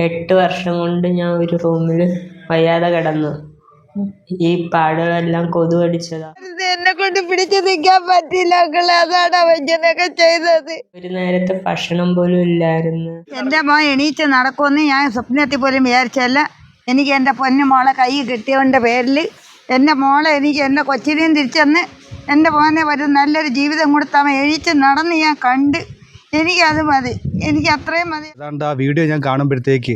എട്ട് വർഷം കൊണ്ട് ഞാൻ ഒരു റൂമിൽ വയ്യാതെ കിടന്നു. ഈ പാടുകളെല്ലാം കൊതു കടിച്ചതാ എന്നെ കൊണ്ട് പിടിച്ചു നിൽക്കാൻ പറ്റില്ല അതാണ് ചെയ്തത്. ഒരു നേരത്തെ ഭക്ഷണം പോലും ഇല്ലായിരുന്നു. എന്റെ മോൻ എണീറ്റ് നടക്കുമെന്ന് ഞാൻ സ്വപ്നത്തിൽ പോലും വിചാരിച്ചല്ല എനിക്ക് എന്റെ പൊന്നു മോളെ കൈ കിട്ടിയവന്റെ പേരിൽ എന്റെ മോളെ എനിക്ക് എന്റെ കൊച്ചിനെയും തിരിച്ചെന്ന് എന്റെ മോനെ ഒരു നല്ലൊരു ജീവിതം കൊടുത്താൽ എഴുതിച്ച് നടന്ന് ഞാൻ കണ്ട് എനിക്കത് മതി. എനിക്ക് അത്രയും മതി. ഏതാണ്ട് ആ വീഡിയോ ഞാൻ കാണുമ്പോഴത്തേക്ക്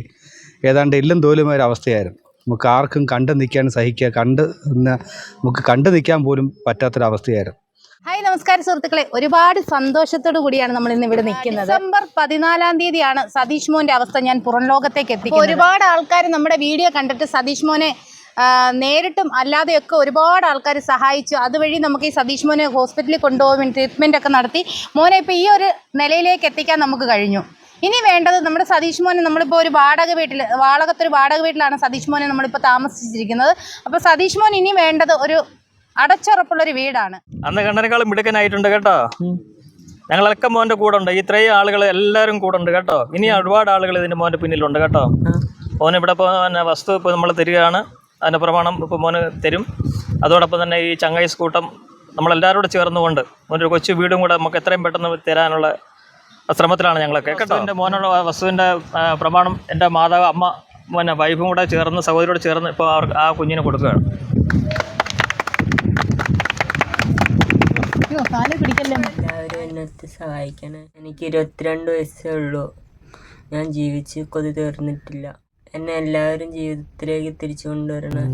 ഏതാണ്ട് എല്ലാം തോലുമായ ഒരു അവസ്ഥയായിരുന്നു. നമുക്ക് ആർക്കും കണ്ടു നിൽക്കാൻ സഹിക്കുക കണ്ട് നമുക്ക് കണ്ടു നിൽക്കാൻ പോലും പറ്റാത്തൊരവസ്ഥയായിരുന്നു ഹായ് നമസ്കാരം സുഹൃത്തുക്കളെ. ഒരുപാട് സന്തോഷത്തോടു കൂടിയാണ് നമ്മൾ ഇന്ന് ഇവിടെ നിൽക്കുന്നത്. ഡിസംബർ പതിനാലാം തീയതിയാണ് സതീഷ് മോന്റെ അവസ്ഥ ഞാൻ പുറം ലോകത്തേക്ക് എത്തി ഒരുപാട് ആൾക്കാർ നമ്മുടെ വീഡിയോ കണ്ടിട്ട് സതീഷ് മോനെ നേരിട്ടും അല്ലാതെയൊക്കെ ഒരുപാട് ആൾക്കാർ സഹായിച്ചു. അതുവഴി നമുക്ക് ഈ സതീഷ് മോനെ ഹോസ്പിറ്റലിൽ കൊണ്ടുപോകും ട്രീറ്റ്മെന്റ് ഒക്കെ നടത്തി. മോനെ ഇപ്പോൾ ഈ ഒരു നിലയിലേക്ക് എത്തിക്കാൻ നമുക്ക് കഴിഞ്ഞു. ഇനി വേണ്ടത് നമ്മുടെ സതീഷ് മോനെ നമ്മളിപ്പോൾ ഒരു വാടക വീട്ടിൽ വാളകത്തൊരു വാടക വീട്ടിലാണ് സതീഷ് മോനെ നമ്മളിപ്പോൾ താമസിച്ചിരിക്കുന്നത്. അപ്പോൾ സതീഷ് മോൻ ഇനി വേണ്ടത് ഒരു അടച്ചുറപ്പുള്ളൊരു വീടാണ്. അന്ന് കണ്ണനേക്കാളും മിടുക്കനായിട്ടുണ്ട് കേട്ടോ. ഞങ്ങളൊക്കെ മോന്റെ കൂടെ ഉണ്ട് ഇത്രയും ആളുകൾ എല്ലാവരും കൂടെ ഉണ്ട് കേട്ടോ. ഇനി ഒരുപാട് ആളുകൾ ഇതിന്റെ മോന്റെ പിന്നിലുണ്ട് കേട്ടോ. മോൻ ഇവിടെ ഇപ്പോൾ വസ്തു ഇപ്പോൾ നമ്മൾ തരികയാണ്. അതിന്റെ പ്രമാണം ഇപ്പോൾ മോന് തരും. അതോടൊപ്പം തന്നെ ഈ ചങ്ങൈസ് കൂട്ടം നമ്മളെല്ലാവരും കൂടെ ചേർന്നുകൊണ്ട് മോനൊരു കൊച്ചു വീടും കൂടെ നമുക്ക് എത്രയും പെട്ടെന്ന് തരാനുള്ള ശ്രമത്തിലാണ് ഞങ്ങളൊക്കെ കേട്ടോ. എന്റെ മോനുള്ള വസ്തുവിന്റെ പ്രമാണം എന്റെ മാതാവ് അമ്മ പിന്നെ വൈഫും കൂടെ ചേർന്ന് സഹോദരിയോട് ചേർന്ന് ഇപ്പോൾ അവർക്ക് ആ കുഞ്ഞിന് കൊടുക്കുകയാണ്. എല്ലാവരും എന്നെ സഹായിക്കണേ. എനിക്ക് ഇരുപത്തിരണ്ട് വയസ്സേ ഉള്ളൂ. ഞാൻ ജീവിച്ച് കൊതി തീർന്നിട്ടില്ല. എന്നെ എല്ലാവരും ജീവിതത്തിലേക്ക് തിരിച്ചു കൊണ്ടുവരണം.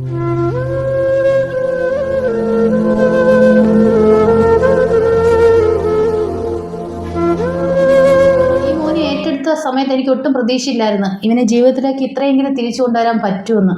സമയത്ത് എനിക്ക് ഒട്ടും പ്രതീക്ഷയില്ലായിരുന്നു. ഇവനെ ജീവിതത്തിലേക്ക് ഇത്രയെങ്കിലും തിരിച്ചു കൊണ്ടുവരാൻ പറ്റുമെന്ന്.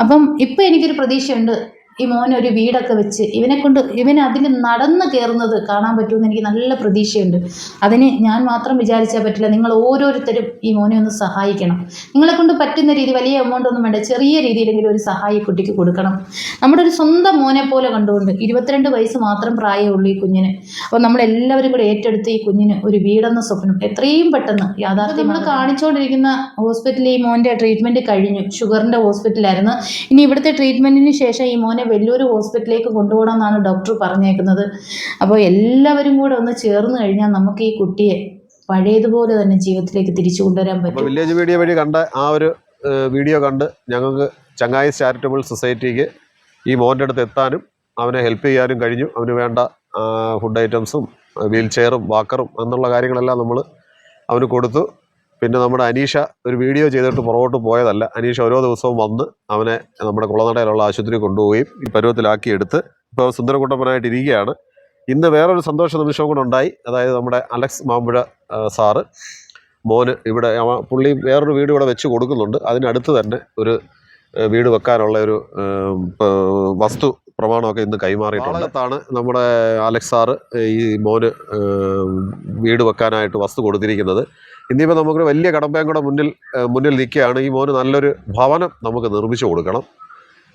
അപ്പം ഇപ്പം എനിക്കൊരു പ്രതീക്ഷയുണ്ട്. ഈ മോനൊരു വീടൊക്കെ വെച്ച് ഇവനെ കൊണ്ട് ഇവൻ അതിൽ നടന്ന് കയറുന്നത് കാണാൻ പറ്റുമെന്ന് എനിക്ക് നല്ല പ്രതീക്ഷയുണ്ട്. അതിന് ഞാൻ മാത്രം വിചാരിച്ചാൽ പറ്റില്ല. നിങ്ങൾ ഓരോരുത്തരും ഈ മോനെ ഒന്ന് സഹായിക്കണം. നിങ്ങളെ കൊണ്ട് പറ്റുന്ന രീതി വലിയ എമൗണ്ട് ഒന്നും വേണ്ട. ചെറിയ രീതിയിലെങ്കിലും ഒരു സഹായി കുട്ടിക്ക് കൊടുക്കണം. നമ്മുടെ ഒരു സ്വന്തം മോനെ പോലെ കണ്ടുകൊണ്ട് ഇരുപത്തിരണ്ട് വയസ്സ് മാത്രം പ്രായമുള്ളൂ ഈ കുഞ്ഞിന് അപ്പോൾ നമ്മളെല്ലാവരും കൂടെ ഏറ്റെടുത്ത് ഈ കുഞ്ഞിന് ഒരു വീടെന്ന സ്വപ്നം എത്രയും പെട്ടെന്ന് യാഥാർത്ഥ്യം നമ്മൾ കാണിച്ചുകൊണ്ടിരിക്കുന്ന ഹോസ്പിറ്റലിൽ ഈ മോന്റെ ട്രീറ്റ്മെന്റ് കഴിഞ്ഞു. ഷുഗറിന്റെ ഹോസ്പിറ്റലായിരുന്നു ഇനി ഇവിടുത്തെ ട്രീറ്റ്മെന്റിന് ശേഷം ഈ മോനെ വെല്ലൂർ ഹോസ്പിറ്റലിലേക്ക് കൊണ്ടുപോകണം എന്നാണ് ഡോക്ടർ പറഞ്ഞേക്കുന്നത്. അപ്പോൾ എല്ലാവരും കൂടെ ഒന്ന് ചേർന്ന് കഴിഞ്ഞാൽ നമുക്ക് ഈ കുട്ടിയെ പഴയതുപോലെ തന്നെ ജീവിതത്തിലേക്ക് തിരിച്ചു കൊണ്ടുവരാൻ പറ്റും. വില്ലേജ് മീഡിയ വഴി കണ്ട ആ ഒരു വീഡിയോ കണ്ട് ഞങ്ങൾക്ക് ചങ്ങായി ചാരിറ്റബിൾ സൊസൈറ്റിക്ക് ഈ മോന്റെ അടുത്ത് എത്താനും അവനെ ഹെൽപ്പ് ചെയ്യാനും കഴിഞ്ഞു. അവന് വേണ്ട ഫുഡ് ഐറ്റംസും വീൽ ചെയറും വാക്കറും എന്നുള്ള കാര്യങ്ങളെല്ലാം നമ്മൾ അവന് കൊടുത്തു. പിന്നെ നമ്മുടെ അനീഷ ഒരു വീഡിയോ ചെയ്തിട്ട് പുറകോട്ട് പോയതല്ല. അനീഷ ഓരോ ദിവസവും വന്ന് അവനെ നമ്മുടെ കുളനടയിലുള്ള ആശുപത്രി കൊണ്ടുപോയി ഈ പരുവത്തിലാക്കി എടുത്ത് ഇപ്പോൾ സുന്ദരകുട്ടപ്പനായിട്ട് ഇരിക്കുകയാണ്. ഇന്ന് വേറൊരു സന്തോഷ നിമിഷവും കൂടെ ഉണ്ടായി. അതായത് നമ്മുടെ അലക്സ് മാമ്പുഴ സാറ്. മോന് ഇവിടെ പുള്ളി വേറൊരു വീട് ഇവിടെ വെച്ച് കൊടുക്കുന്നുണ്ട്. അതിനടുത്ത് തന്നെ ഒരു വീട് വെക്കാനുള്ള ഒരു വസ്തു പ്രമാണമൊക്കെ ഇന്ന് കൈമാറിയിട്ടുള്ളതാണ് നമ്മുടെ അലക്സ് സാറ് ഈ മോന് വീട് വെക്കാനായിട്ട് വസ്തു കൊടുത്തിരിക്കുന്നത്. ഇനിയിപ്പോൾ നമുക്കൊരു വലിയ കടമ്പയും കൂടെ മുന്നിൽ മുന്നിൽ നിൽക്കുകയാണ്. ഈ മോന് നല്ലൊരു ഭവനം നമുക്ക് നിർമ്മിച്ചു കൊടുക്കണം.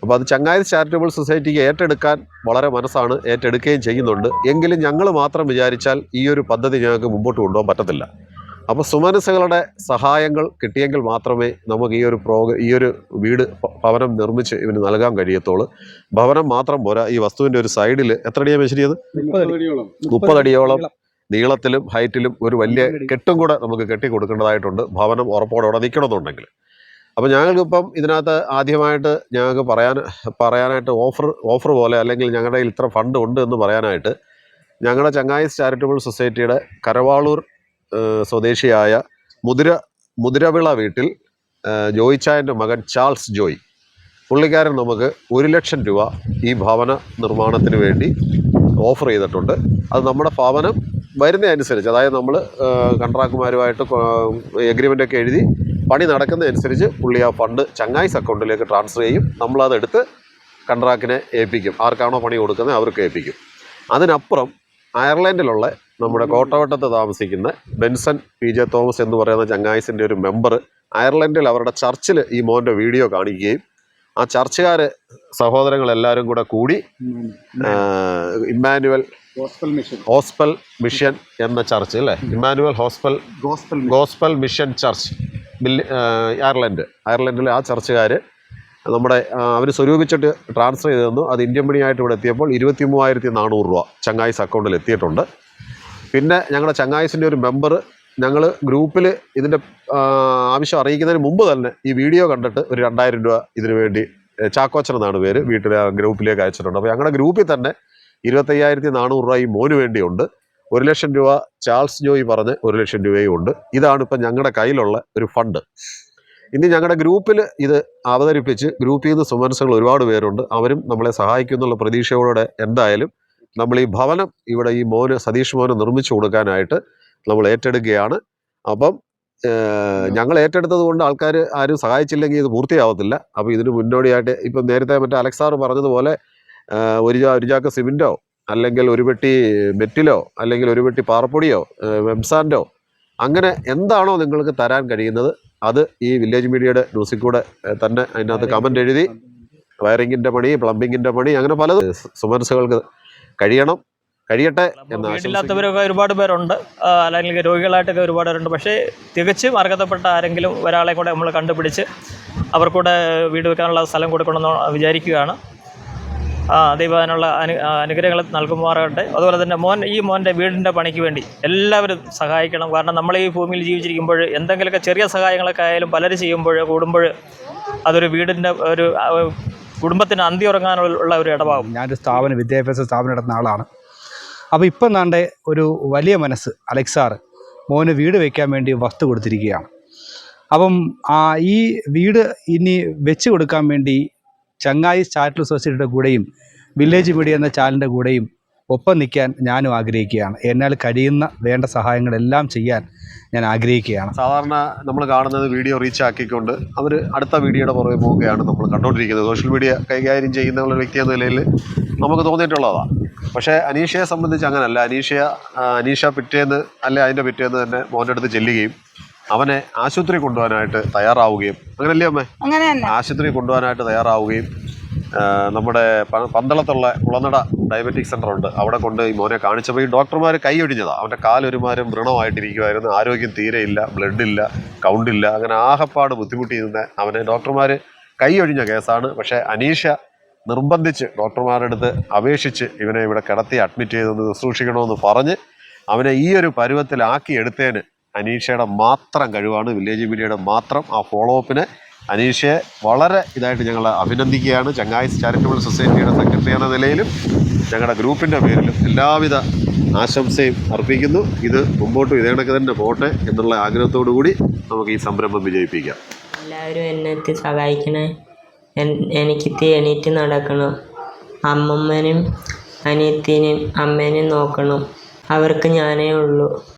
അപ്പോൾ അത് ചങ്ങായി ചാരിറ്റബിൾ സൊസൈറ്റിക്ക് ഏറ്റെടുക്കാൻ വളരെ മനസ്സാണ് ഏറ്റെടുക്കുകയും ചെയ്യുന്നുണ്ട്. എങ്കിലും ഞങ്ങൾ മാത്രം വിചാരിച്ചാൽ ഈ ഒരു പദ്ധതി ഞങ്ങൾക്ക് മുമ്പോട്ട് കൊണ്ടുപോകാൻ പറ്റത്തില്ല. അപ്പോൾ സുമനസ്സുകളുടെ സഹായങ്ങൾ കിട്ടിയെങ്കിൽ മാത്രമേ നമുക്ക് ഈ ഒരു പ്രോഗ്ര ഈ ഒരു വീട് ഭവനം നിർമ്മിച്ച് ഇവന് നൽകാൻ കഴിയത്തുള്ളൂ. ഭവനം മാത്രം പോരാ. ഈ വസ്തുവിന്റെ ഒരു സൈഡിൽ എത്ര അടിയാണ് മെഷീൻ മുപ്പതടിയോളം. നീളത്തിലും ഹൈറ്റിലും ഒരു വലിയ കെട്ടും കൂടെ നമുക്ക് കെട്ടി കൊടുക്കേണ്ടതായിട്ടുണ്ട് ഭവനം ഉറപ്പോടെ അവിടെ നിൽക്കണമെന്നുണ്ടെങ്കിൽ അപ്പോൾ ഞങ്ങൾക്കിപ്പം ഇതിനകത്ത് ആദ്യമായിട്ട് ഞങ്ങൾക്ക് പറയാൻ പറയാനായിട്ട് ഓഫർ ഓഫർ പോലെ അല്ലെങ്കിൽ ഞങ്ങളുടെ കയ്യിൽ ഇത്ര ഫണ്ട് ഉണ്ട് എന്ന് പറയാനായിട്ട് ഞങ്ങളുടെ ചങ്ങായിസ് ചാരിറ്റബിൾ സൊസൈറ്റിയുടെ കരവാളൂർ സ്വദേശിയായ മുതിര മുതിരവിള വീട്ടിൽ ജോയിച്ചായന്റെ മകൻ ചാൾസ് ജോയ്. പുള്ളിക്കാരൻ നമുക്ക് ഒരു ലക്ഷം രൂപ ഈ ഭവന നിർമ്മാണത്തിന് വേണ്ടി ഓഫർ ചെയ്തിട്ടുണ്ട്. അത് നമ്മുടെ ഭവനം വരുന്നതനുസരിച്ച് അതായത് നമ്മൾ കൺട്രാക്ടർമാരുമായിട്ട് എഗ്രിമെന്റ് ഒക്കെ എഴുതി പണി നടക്കുന്നതനുസരിച്ച് പുള്ളി ആ ഫണ്ട് ചങ്ങായിസ് അക്കൗണ്ടിലേക്ക് ട്രാൻസ്ഫർ ചെയ്യും. നമ്മളതെടുത്ത് കൺട്രാക്റ്റിനെ ഏൽപ്പിക്കും. ആർക്കാണോ പണി കൊടുക്കുന്നത് അവർക്ക് ഏൽപ്പിക്കും. അതിനപ്പുറം അയർലൻഡിലുള്ള നമ്മുടെ കോട്ടവട്ടത്ത് താമസിക്കുന്ന ബെൻസൺ പി ജെ തോമസ് എന്ന് പറയുന്ന ചങ്ങായിസിന്റെ ഒരു മെമ്പർ അയർലൻഡിൽ അവരുടെ ചർച്ചിൽ ഈ മോന്റെ വീഡിയോ കാണിക്കുകയും ആ ചർച്ചുകാർ സഹോദരങ്ങളെല്ലാവരും കൂടെ കൂടി ഇമ്മാനുവൽ ഹോസ്പൽ മിഷൻ എന്ന ചർച്ച് അല്ലേ? Emmanuel gospel gospel mission church Ireland അയർലൻഡിലെ ആ ചർച്ചുകാർ നമ്മുടെ അവർ സ്വരൂപിച്ചിട്ട് ട്രാൻസ്ഫർ ചെയ്ത് തന്നു. അത് ഇന്ത്യൻ മണിയായിട്ട് ഇവിടെ എത്തിയപ്പോൾ ഇരുപത്തി മൂവായിരത്തി നാനൂറ് രൂപ ചങ്ങായിസ് അക്കൗണ്ടിൽ എത്തിയിട്ടുണ്ട്. പിന്നെ ഞങ്ങളുടെ ചങ്ങായിസിന്റെ ഒരു മെമ്പർ ഞങ്ങൾ ഗ്രൂപ്പിൽ ഇതിന്റെ ആവശ്യം അറിയിക്കുന്നതിന് മുമ്പ് തന്നെ ഈ വീഡിയോ കണ്ടിട്ട് ഒരു രണ്ടായിരം രൂപ ഇതിനു വേണ്ടി ചാക്കോച്ചൻ എന്നാണ് പേര് വീട്ടിലെ ഗ്രൂപ്പിലേക്ക് അയച്ചിട്ടുണ്ട്. അപ്പോൾ ഞങ്ങളുടെ ഗ്രൂപ്പിൽ തന്നെ ഇരുപത്തയ്യായിരത്തി നാനൂറ് രൂപ ഈ മോന് വേണ്ടിയുണ്ട്. ഒരു ലക്ഷം രൂപ ചാൾസ് ജോയി പറഞ്ഞ് ഒരു ലക്ഷം രൂപയും ഉണ്ട് ഇതാണ് ഇപ്പം ഞങ്ങളുടെ കയ്യിലുള്ള ഒരു ഫണ്ട്. ഇനി ഞങ്ങളുടെ ഗ്രൂപ്പിൽ ഇത് അവതരിപ്പിച്ച് ഗ്രൂപ്പിൽ നിന്ന് സുമനസ്സുകൾ ഒരുപാട് പേരുണ്ട്. അവരും നമ്മളെ സഹായിക്കുന്നുള്ള പ്രതീക്ഷയോടെ എന്തായാലും നമ്മൾ ഈ ഭവനം ഇവിടെ ഈ മോന് സതീഷ് മോന് നിർമ്മിച്ചു കൊടുക്കാനായിട്ട് നമ്മൾ ഏറ്റെടുക്കുകയാണ്. അപ്പം ഞങ്ങൾ ഏറ്റെടുത്തത് കൊണ്ട് ആൾക്കാർ ആരും സഹായിച്ചില്ലെങ്കിൽ ഇത് പൂർത്തിയാവത്തില്ല. അപ്പോൾ ഇതിന് മുന്നോടിയായിട്ട് ഇപ്പം നേരത്തെ മറ്റേ അലക്സാർ പറഞ്ഞതുപോലെ ഒരു ചാ- ഒരു ചാക്ക് സിമെന്റോ അല്ലെങ്കിൽ ഒരു പെട്ടി മെറ്റിലോ അല്ലെങ്കിൽ ഒരു പെട്ടി പാറപ്പൊടിയോ വെംസാൻഡോ അങ്ങനെ എന്താണോ നിങ്ങൾക്ക് തരാൻ കഴിയുന്നത് അത് ഈ വില്ലേജ് മീഡിയയുടെ ന്യൂസിൽ കൂടെ തന്നെ അതിനകത്ത് കമന്റ് എഴുതി വയറിങ്ങിന്റെ പണി പ്ലംബിങ്ങിന്റെ പണി അങ്ങനെ പല സുമനസ്സുകൾക്ക് കഴിയണം കഴിയട്ടെ എന്ന് ഒരുപാട് പേരുണ്ട്. അല്ലെങ്കിൽ രോഗികളായിട്ടൊക്കെ ഒരുപാട് പേരുണ്ട്. പക്ഷേ തികച്ചും അർഹതപ്പെട്ട ആരെങ്കിലും ഒരാളെ കൂടെ നമ്മൾ കണ്ടുപിടിച്ച് അവർക്കൂടെ വീട് വെക്കാനുള്ള സ്ഥലം കൊടുക്കണമെന്ന് വിചാരിക്കുകയാണ്. ദൈവം അതിനുള്ള അനു അനുഗ്രഹങ്ങൾ നൽകുമാറാകട്ടെ. അതുപോലെ തന്നെ മോൻ ഈ മോന്റെ വീടിന്റെ പണിക്ക് വേണ്ടി എല്ലാവരും സഹായിക്കണം. കാരണം നമ്മൾ ഈ ഭൂമിയിൽ ജീവിച്ചിരിക്കുമ്പോൾ എന്തെങ്കിലുമൊക്കെ ചെറിയ സഹായങ്ങളൊക്കെ ആയാലും പലരും ചെയ്യുമ്പോൾ കൂടുമ്പോൾ അതൊരു വീടിന്റെ ഒരു കുടുംബത്തിന് അന്തി ഉറങ്ങാനുള്ള ഒരു ഇടവാകും ഞാനൊരു സ്ഥാപനം വിദ്യാഭ്യാസ സ്ഥാപനം നടത്തുന്ന ആളാണ്. അപ്പോൾ ഇപ്പം നാണ്ടെ ഒരു വലിയ മനസ്സ് അലക്സാറ് മോന് വീട് വയ്ക്കാൻ വേണ്ടി വസ്തു കൊടുത്തിരിക്കുകയാണ്. അപ്പം ഈ വീട് ഇനി വെച്ച് കൊടുക്കാൻ വേണ്ടി ചങ്ങായി ചാറ്റൽ സൊസൈറ്റിയുടെ കൂടെയും വില്ലേജ് മീഡിയ എന്ന ചാനലിന്റെ കൂടെയും ഒപ്പം നിൽക്കാൻ ഞാനും ആഗ്രഹിക്കുകയാണ്. എന്നാൽ കഴിയുന്ന വേണ്ട സഹായങ്ങളെല്ലാം ചെയ്യാൻ ഞാൻ ആഗ്രഹിക്കുകയാണ്. സാധാരണ നമ്മൾ കാണുന്നത് വീഡിയോ റീച്ച് ആക്കിക്കൊണ്ട് അവർ അടുത്ത വീഡിയോയുടെ പുറകെ പോവുകയാണ് നമ്മൾ കണ്ടുകൊണ്ടിരിക്കുന്നത്. സോഷ്യൽ മീഡിയ കൈകാര്യം ചെയ്യുന്ന ഒരു വ്യക്തി എന്ന നിലയിൽ നമുക്ക് തോന്നിയിട്ടുള്ളതാണ് പക്ഷേ അനീഷയെ സംബന്ധിച്ച് അങ്ങനല്ല. അനീഷ അനീഷ പിറ്റേന്ന് അല്ലെ അതിന്റെ പിറ്റേന്ന് തന്നെ മോന്റെ അടുത്ത് ചെല്ലുകയും അവനെ ആശുപത്രി കൊണ്ടുപോകാനായിട്ട് തയ്യാറാവുകയും. അങ്ങനല്ലേ അമ്മേ? ആശുപത്രി കൊണ്ടുപോകാനായിട്ട് തയ്യാറാവുകയും നമ്മുടെ പന്തളത്തുള്ള കുളനട ഡയബറ്റിക് സെന്റർ ഉണ്ട്. അവിടെ കൊണ്ട് ഈ മോനെ കാണിച്ചപ്പോൾ ഈ ഡോക്ടർമാർ കൈയൊഴിഞ്ഞതാണ് അവന്റെ കാലൊരുമാരും വൃണമായിട്ടിരിക്കുമായിരുന്നു ആരോഗ്യം തീരെയില്ല ബ്ലഡില്ല കൗണ്ടില്ല അങ്ങനെ ആകപ്പാട് ബുദ്ധിമുട്ടി നിന്ന് അവനെ ഡോക്ടർമാർ കൈയൊഴിഞ്ഞ കേസാണ്. പക്ഷേ അനീഷ നിർബന്ധിച്ച് ഡോക്ടർമാരുടെ അടുത്ത് അപേക്ഷിച്ച് ഇവനെ ഇവിടെ കിടത്തി അഡ്മിറ്റ് ചെയ്തൊന്ന് ശുശ്രൂഷിക്കണമെന്ന് പറഞ്ഞ് അവനെ ഈ ഒരു പരുവത്തിലാക്കി എടുത്തതിന് അനീഷയുടെ മാത്രം കഴിവാണ് വില്ലേജ് മീഡിയയുടെ മാത്രം. ആ ഫോളോ അപ്പിനെ അനീഷയെ വളരെ ഇതായിട്ട് ഞങ്ങൾ അഭിനന്ദിക്കുകയാണ്. ചങ്ങായിസ് ചാരിറ്റബിൾ സൊസൈറ്റിയുടെ സെക്രട്ടറി എന്ന നിലയിലും ഞങ്ങളുടെ ഗ്രൂപ്പിന്റെ പേരിലും എല്ലാവിധ ആശംസയും അർപ്പിക്കുന്നു. ഇത് മുമ്പോട്ട് ഇതേ കണക്ക് തന്നെ പോട്ടെ എന്നുള്ള ആഗ്രഹത്തോടു കൂടി നമുക്ക് ഈ സംരംഭം വിജയിപ്പിക്കാം. എല്ലാവരും എന്നെ സഹായിക്കണേ. എനിക്ക് എണീറ്റ് നടക്കണം. അമ്മമ്മനും അനിയത്തിനും അമ്മേനെയും നോക്കണം. അവർക്ക് ഞാനേ ഉള്ളൂ.